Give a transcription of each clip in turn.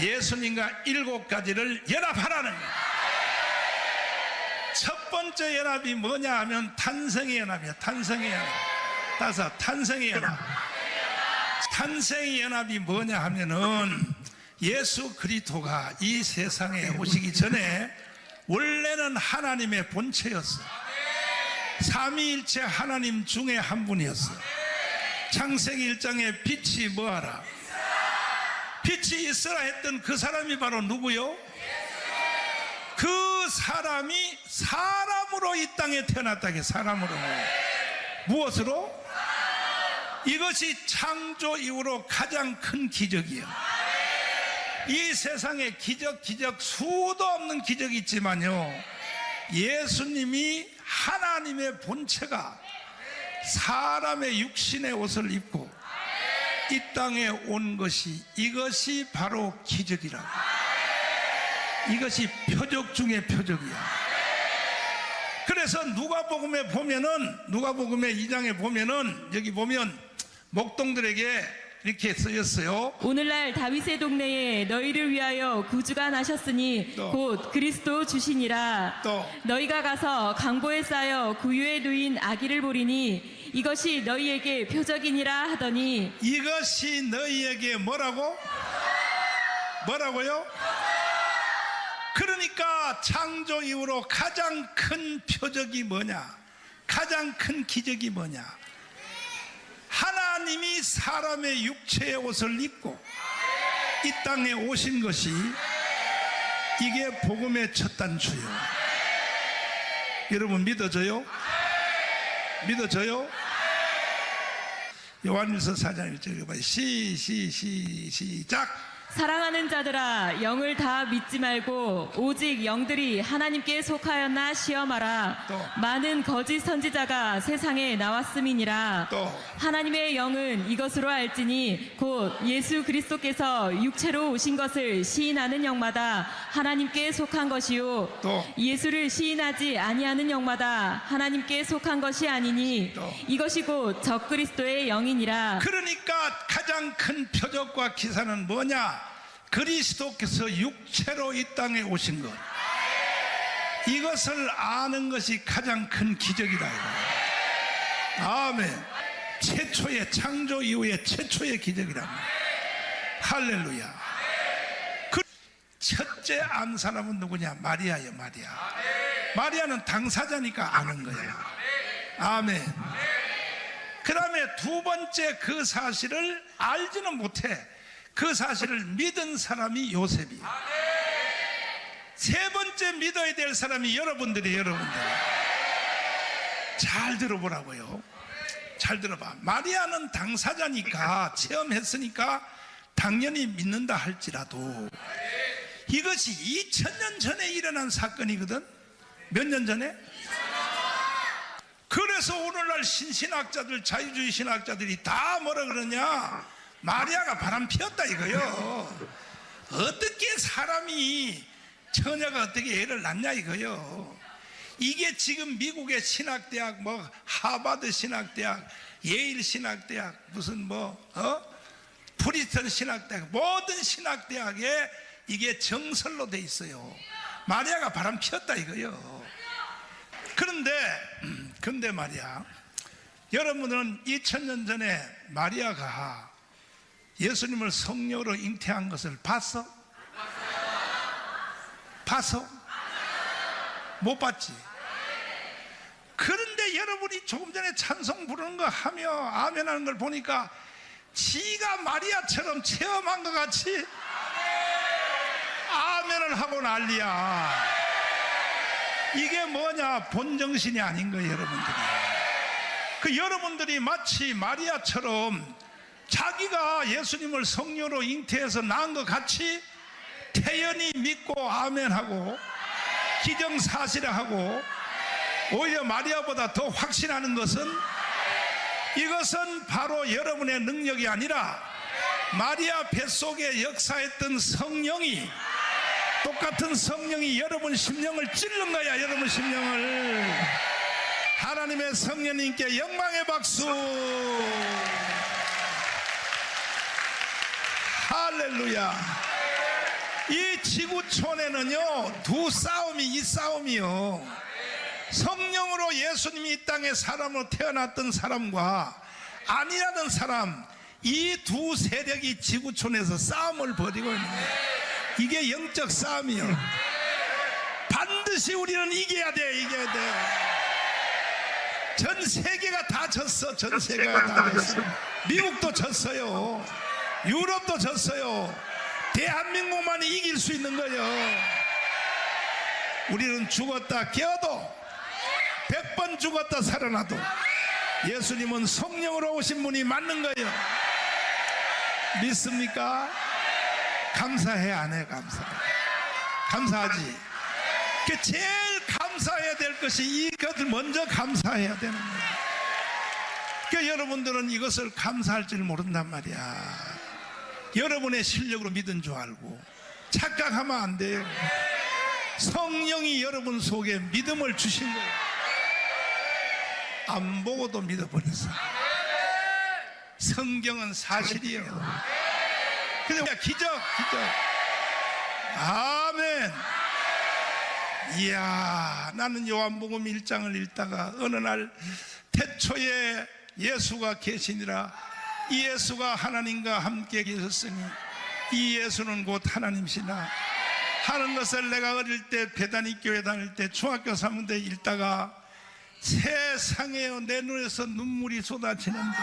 예수님과 일곱 가지를 연합하라는. 첫 번째 연합이 뭐냐 하면 탄생의 연합이야. 탄생의 연합. 다섯, 탄생의 연합. 탄생의 연합이 뭐냐 하면은 예수 그리스도가 이 세상에 오시기 전에 원래는 하나님의 본체였어. 삼위일체 하나님 중에 한 분이었어. 창세기 1장에 빛이 뭐하라? 빛이 있으라 했던 그 사람이 바로 누구요? 그 사람이 사람으로 이 땅에 태어났다 게 사람으로 무엇으로? 이것이 창조 이후로 가장 큰 기적이에요. 이 세상에 기적 기적 수도 없는 기적이 있지만요. 예수님이 하나님의 본체가 사람의 육신의 옷을 입고 이 땅에 온 것이 이것이 바로 기적이라고. 이것이 표적 중의 표적이야. 그래서 누가복음에 보면은 누가복음의 2장에 보면은 여기 보면 목동들에게 이렇게 쓰였어요. 오늘날 다윗의 동네에 너희를 위하여 구주가 나셨으니 또. 곧 그리스도 주시니라 또. 너희가 가서 강보에 쌓여 구유에 누인 아기를 보리니 이것이 너희에게 표적이니라 하더니 이것이 너희에게 뭐라고? 뭐라고요? 그러니까 창조 이후로 가장 큰 표적이 뭐냐? 가장 큰 기적이 뭐냐? 하나님이 사람의 육체의 옷을 입고 이 땅에 오신 것이 이게 복음의 첫 단추요. 여러분 믿어져요? 믿어져요? 요한일서 4장 1절 봐요. 시, 시, 시, 시작. 사랑하는 자들아 영을 다 믿지 말고 오직 영들이 하나님께 속하였나 시험하라 또. 많은 거짓 선지자가 세상에 나왔음이니라 또. 하나님의 영은 이것으로 알지니 곧 예수 그리스도께서 육체로 오신 것을 시인하는 영마다 하나님께 속한 것이요 또. 예수를 시인하지 아니하는 영마다 하나님께 속한 것이 아니니 또. 이것이 곧 적그리스도의 영이니라 그러니까 가장 큰 표적과 기사는 뭐냐? 그리스도께서 육체로 이 땅에 오신 것. 이것을 아는 것이 가장 큰 기적이다. 아멘. 최초의 창조 이후의 최초의 말이야. 할렐루야. 그 첫째 안 사람은 누구냐? 마리아요, 마리아. 마리아는 당사자니까 아는 거예요. 아멘. 그 다음에 두 번째 그 사실을 알지는 못해. 그 사실을 믿은 사람이 요셉이에요. 세 번째 믿어야 될 사람이 여러분들이 여러분들. 잘 들어보라고요. 잘 들어봐. 마리아는 당사자니까 체험했으니까 당연히 믿는다 할지라도 이것이 2000년 전에 일어난 사건이거든. 몇 년 전에? 그래서 오늘날 신신학자들, 자유주의 신학자들이 다 뭐라 그러냐? 마리아가 바람 피웠다 이거요. 어떻게 사람이 처녀가 어떻게 애를 낳냐 이거요. 이게 지금 미국의 신학대학, 뭐 하버드 신학대학, 예일 신학대학, 무슨 뭐 어? 프리스턴 신학대학, 모든 신학대학에 이게 정설로 돼 있어요. 마리아가 바람 피웠다 이거요. 그런데 음, 근데 말이야 여러분들은 2000년 전에 마리아가 예수님을 성녀로 잉태한 것을 봤어? 봤어? 못 봤지? 그런데 여러분이 조금 전에 찬송 부르는 거 하며 아멘 하는 걸 보니까 지가 마리아처럼 체험한 것 같이 아멘을 하고 난리야. 이게 뭐냐 본정신이 아닌 거예요 여러분들이 그 여러분들이 마치 마리아처럼 자기가 예수님을 성녀로 잉태해서 낳은 것 같이 태연히 믿고 아멘하고 기정사실하고 오히려 마리아보다 더 확신하는 것은 이것은 바로 여러분의 능력이 아니라 마리아 뱃속에 역사했던 성령이 똑같은 성령이 여러분 심령을 찔른 거야 여러분 심령을. 하나님의 성령님께 영광의 박수 할렐루야. 이 지구촌에는요 두 싸움이 이 싸움이요. 성령으로 예수님이 이 땅에 사람으로 태어났던 사람과 아니라는 사람 이 두 세력이 지구촌에서 싸움을 벌이고 있는 거예요 이게 영적 싸움이요. 반드시 우리는 이겨야 돼 이겨야 돼 전 세계가 다 졌어 전 세계가 다 졌어. 미국도 졌어요 유럽도 졌어요. 대한민국만이 이길 수 있는 거예요. 우리는 죽었다 깨어도 백 번 죽었다 살아나도 예수님은 성령으로 오신 분이 맞는 거예요. 믿습니까? 감사해 안 해 감사. 감사하지. 그 제일 감사해야 될 것이 이것을 먼저 감사해야 되는 거예요. 그 여러분들은 이것을 감사할 줄 모른단 말이야 여러분의 실력으로 믿은 줄 알고 착각하면 안 돼요. 성령이 여러분 속에 믿음을 주신 거예요. 안 보고도 믿어버렸어. 성경은 사실이에요. 그냥 기적 기적. 아멘. 이야 나는 요한복음 1장을 읽다가 어느 날 태초에 예수가 계시니라 이 예수가 하나님과 함께 계셨으니 이 예수는 곧 하나님이시나 하는 것을 내가 어릴 때 배단이 교회 다닐 때 중학교 3년대 읽다가 세상에 내 눈에서 눈물이 쏟아지는데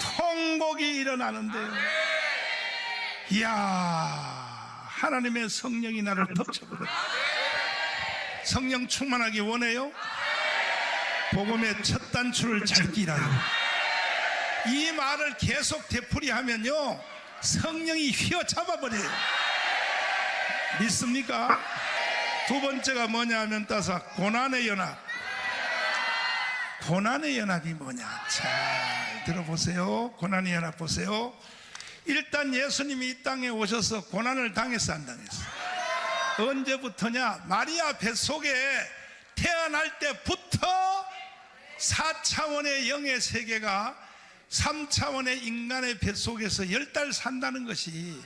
통곡이 일어나는데요. 이야 하나님의 성령이 나를 덮쳐버렸다 성령 충만하기 원해요? 복음의 첫 단추를 잘 끼라요 이 말을 계속 되풀이하면요 성령이 휘어잡아 버려요. 믿습니까? 두 번째가 뭐냐 하면 따서 고난의 연합. 고난의 연합이 뭐냐? 잘 들어보세요. 고난의 연합 보세요. 일단 예수님이 이 땅에 오셔서 고난을 당했어 안 당했어. 언제부터냐? 마리아 뱃속에 태어날 때부터 4차원의 영의 세계가 3차원의 인간의 뱃속에서 열달 산다는 것이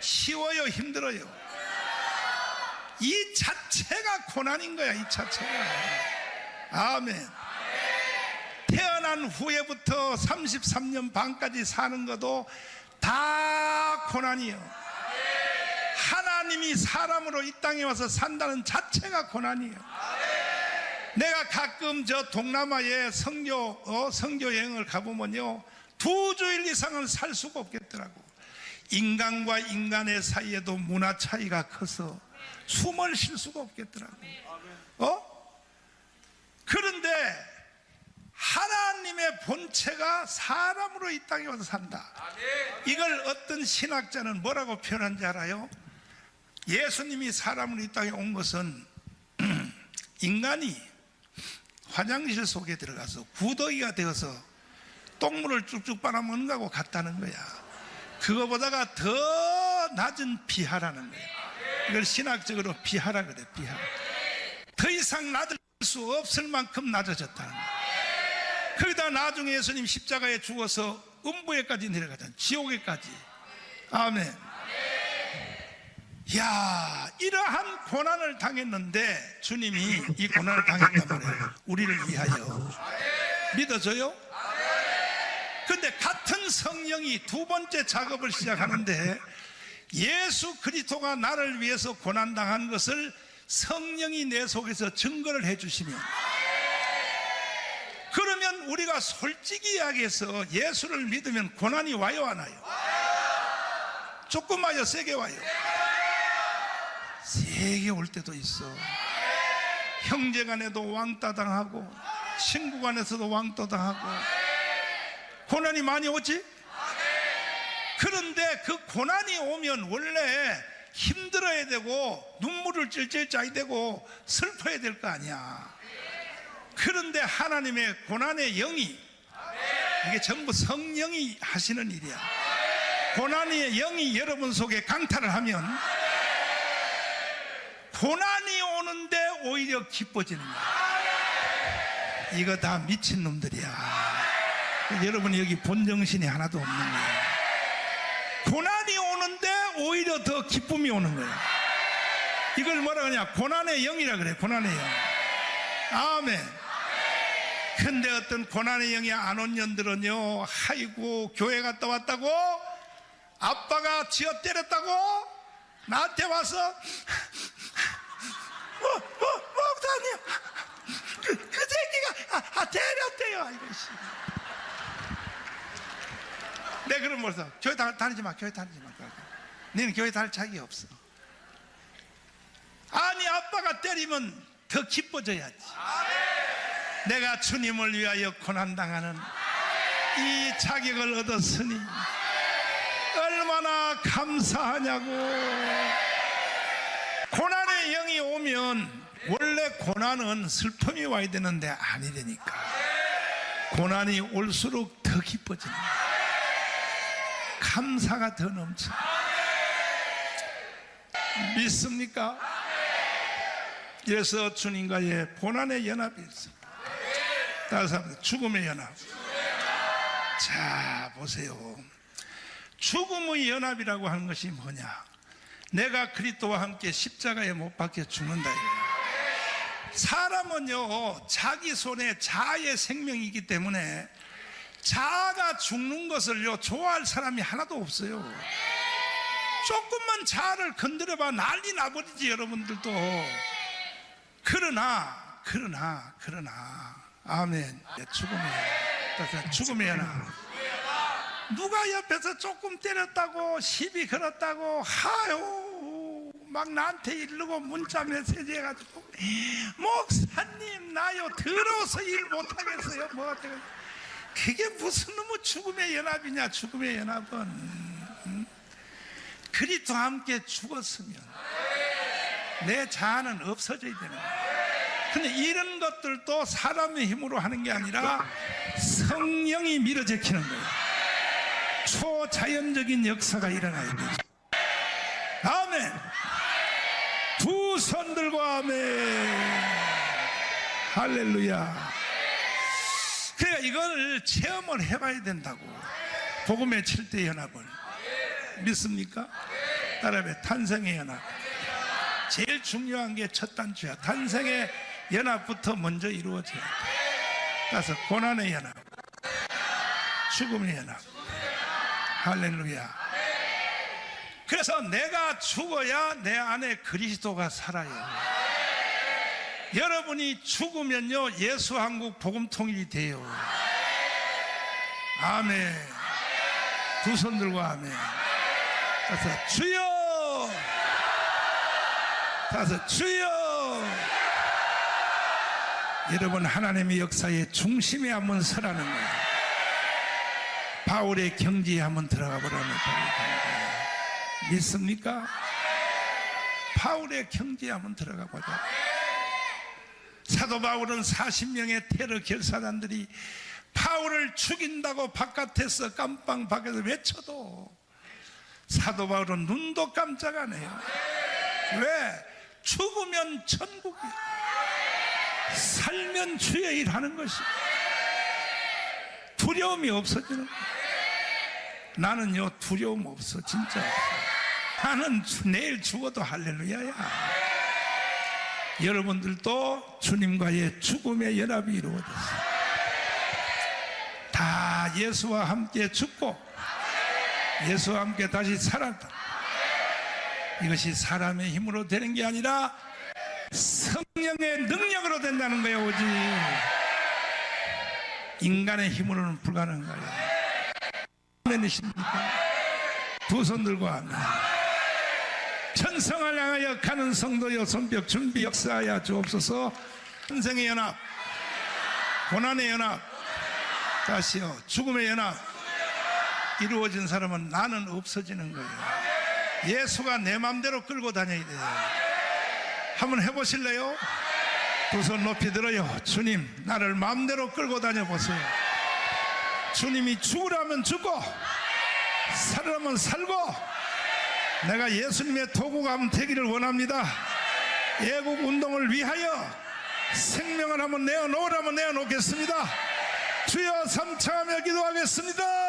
쉬워요 힘들어요? 이 자체가 고난인 거야 이 자체가. 아멘. 태어난 후에부터 33년 반까지 사는 것도 다 고난이요. 하나님이 사람으로 이 땅에 와서 산다는 자체가 고난이에요. 내가 가끔 저 동남아에 성교 어, 성교 여행을 가보면요 두 주일 이상은 살 수가 없겠더라고. 인간과 인간의 사이에도 문화 차이가 커서 숨을 쉴 수가 없겠더라고. 어? 그런데 하나님의 본체가 사람으로 이 땅에 와서 산다. 이걸 어떤 신학자는 뭐라고 표현한지 알아요? 예수님이 사람으로 이 땅에 온 것은 인간이 화장실 속에 들어가서 구더기가 되어서 똥물을 쭉쭉 빨아먹는 거하고 같다는 거야. 그거보다가 더 낮은 비하라는 거야. 이걸 신학적으로 비하라 그래, 비하. 더 이상 낮을 수 없을 만큼 낮아졌다는 거야. 거기다 나중에 예수님 십자가에 죽어서 음부에까지 내려가잖아. 지옥에까지. 아멘. 야, 이러한 고난을 당했는데 주님이 이 고난을 당했단 말이에요. 우리를 위하여. 믿어져요? 근데 같은 성령이 두 번째 작업을 시작하는데 예수 그리스도가 나를 위해서 고난 당한 것을 성령이 내 속에서 증거를 해 주시면 그러면 우리가 솔직히 이야기해서 예수를 믿으면 고난이 와요 안 와요? 조금 와요 세게 와요 세게 올 때도 있어 형제 간에도 왕따 당하고 친구 간에서도 왕따 당하고 고난이 많이 오지? 그런데 그 고난이 오면 원래 힘들어야 되고 눈물을 찔찔 짜야 되고 슬퍼야 될 거 아니야 그런데 하나님의 고난의 영이 이게 전부 성령이 하시는 일이야. 고난의 영이 여러분 속에 강탈을 하면 고난이 오는데 오히려 기뻐지는 거야. 이거 다 미친 놈들이야. 여러분 여기 본정신이 하나도 없는 거야. 고난이 오는데 오히려 더 기쁨이 오는 거예요. 이걸 뭐라 그러냐? 고난의 영이라 그래. 고난의 영. 아멘. 근데 어떤 고난의 영이 안 온 년들은요, 아이고, 교회 갔다 왔다고? 아빠가 쥐어 때렸다고? 나한테 와서, 뭐, 뭐, 목사님, 그, 그 새끼가, 아, 아, 때렸대요. 아이고, 씨. 뭐서 교회 다, 다니지 마, 교회 다니지 마. 너는 교회 다닐 자격이 없어. 아니, 아빠가 때리면 더 기뻐져야지. 내가 주님을 위하여 고난당하는 이 자격을 얻었으니 얼마나 감사하냐고. 고난의 영이 오면 원래 고난은 슬픔이 와야 되는데 아니되니까. 고난이 올수록 더 기뻐진다. 감사가 더 넘쳐. 믿습니까? 그래서 주님과의 고난의 연합이 있어. 번 죽음의 연합. 자 보세요. 죽음의 연합이라고 하는 것이 뭐냐? 내가 그리스도와 함께 십자가에 못 박혀 죽는다. 사람은요 자기 손에 자아의 생명이기 때문에 자아가 죽는 것을요 좋아할 사람이 하나도 없어요. 조금만 자아를 건드려봐 난리 나버리지 여러분들도. 그러나 그러나 그러나. 아멘. 죽음의 죽음의 연합 누가 옆에서 조금 때렸다고 시비 걸었다고 하요. 막 나한테 이르고 문자 메시지 해가지고 목사님 나요. 더러워서 일 못하겠어요. 뭐 어떻게 그게 무슨 놈의 죽음의 연합이냐 죽음의 연합은 음? 그리스도와 함께 죽었으면 내 자아는 없어져야 되는 거야 근데 이런 것들도 사람의 힘으로 하는 게 아니라 성령이 밀어제키는 거예요. 초자연적인 역사가 일어나야 되죠. 아멘. 두 손 들고 아멘. 할렐루야. 그러니까 이걸 체험을 해봐야 된다고. 복음의 7대 연합을. 믿습니까? 따라해 탄생의 연합. 제일 중요한 게 첫 단추야. 탄생의 연합부터 먼저 이루어져야 돼. 따라서 고난의 연합, 죽음의 연합. 할렐루야. 그래서 내가 죽어야 내 안에 그리스도가 살아요. 여러분이 죽으면요, 예수 한국 복음 통일이 돼요. 아멘. 두 손 들고 아멘. 따라서 주여! 따라서 주여! 여러분 하나님의 역사의 중심에 한번 서라는 거예요. 바울의 경지에 한번 들어가 보라는 거예요. 믿습니까? 바울의 경지에 한번 들어가 보자. 사도 바울은 40명의 테러 결사단들이 바울을 죽인다고 바깥에서 깜빵 밖에서 외쳐도 사도 바울은 눈도 깜짝 안 해요. 왜? 죽으면 천국이에요. 살면 주의 일 하는 것이 두려움이 없어지는 거예요. 나는요 두려움 없어 진짜 없어. 나는 주- 내일 죽어도 할렐루야야. 여러분들도 주님과의 죽음의 연합이 이루어졌어. 다 예수와 함께 죽고 예수와 함께 다시 살았다. 이것이 사람의 힘으로 되는 게 아니라 성령의 능력으로 된다는 거예요, 오직. 인간의 힘으로는 불가능한 거예요. 아멘이십니까? 두 손 들고 아멘. 천성을 향하여 가는 성도여 손뼉 준비 역사하여 주옵소서. 천생의 연합, 고난의 연합, 다시요 죽음의 연합 이루어진 사람은 나는 없어지는 거예요. 예수가 내 맘대로 끌고 다녀야 돼요. 한번 해보실래요? 두 손 높이 들어요. 주님, 나를 마음대로 끌고 다녀 보세요. 주님이 죽으라면 죽고, 살으라면 살고, 내가 예수님의 한번 되기를 원합니다. 애국 운동을 위하여 생명을 한번 내어놓으라면 내어놓겠습니다. 주여 삼창하며 기도하겠습니다.